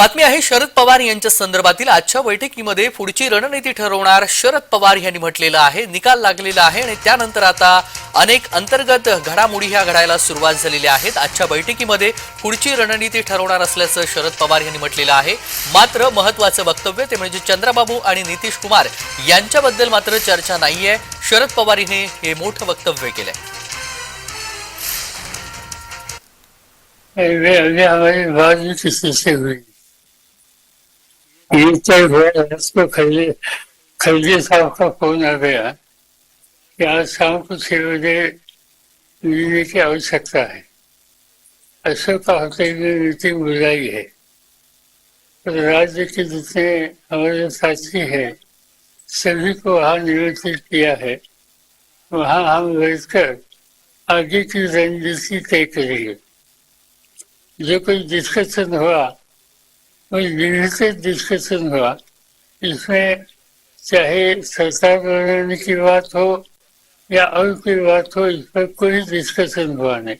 बातमी आहे शरद पवार यांच्या संदर्भातील आजच्या बैठकीमध्ये पुढची रणनीती ठरवणार शरद पवार यांनी म्हटलेलं आहे निकाल लागलेला आहे आणि त्यानंतर आता अनेक अंतर्गत घडामोडी ह्या घडायला सुरुवात झालेल्या आहेत आजच्या बैठकीमध्ये पुढची रणनीती ठरवणार असल्याचं शरद पवार यांनी म्हटलेलं आहे मात्र महत्वाचं वक्तव्य ते म्हणजे चंद्रबाबू आणि नितीश कुमार यांच्याबद्दल मात्र चर्चा नाहीये शरद पवार यांनी हे मोठं वक्तव्य केलंय अभी अभी हुई उसको खरीदे साहब का फ़ोन आ गया। कि आज शाम को छह बजे मिलने की आवश्यकता है? अशोक होटल में मीटिंग बुलाई है। तो राज्य के जितने हमारे साथी हैं, सभी को वहाँ निमंत्रित किया है। वहाँ हम बैठकर आगे की रणनीति तय करेंगे। जो कोई डिस्कशन हुआ डिस्कशन हुआ इसमें चाहे सरकार बनाने की बात हो या और कोई बात हो इस पर कोई डिस्कशन हुआ नहीं.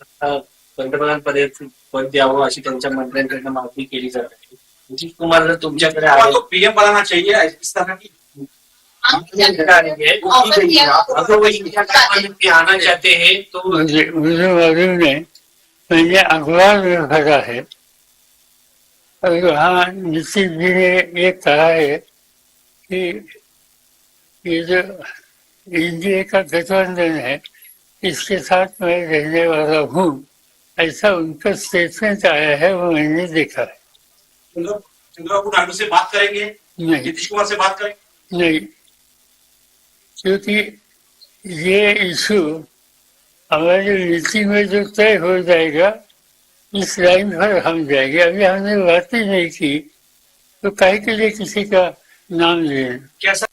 आता पंतप्रधान पदे पद द्यावं अशी त्यांच्या मंत्र्यांकडनं मागणी केली जात. आहे नितीश कुमार जर तुमच्याकडे पीएम बनाना चाहिए इस तरह की अगर वो इंडिया गठबंधन में आना चाहते हैं तो मुझे मुझे मालूम नहीं मैंने अखबार में पढ़ा है। और नीतीश जी ने ये कहा है कि ये जो इंडिया का गठबंधन है इसके साथ मैं रहने वाला हूँ। ऐसा उनका स्टेटमेंट आया है वो मैंने देखा है। चंद्रबाबू नायडू से बात करेंगे? नहीं। नीतीश कुमार से बात करेंगे नहीं। क्योंकि ये इशू हमारी नीति में जो तय हो जाएगा, इस लाइन पर हम जाएँगे। अभी हमने बात ही नहीं की तो कहे के लिए किसी का नाम कैसा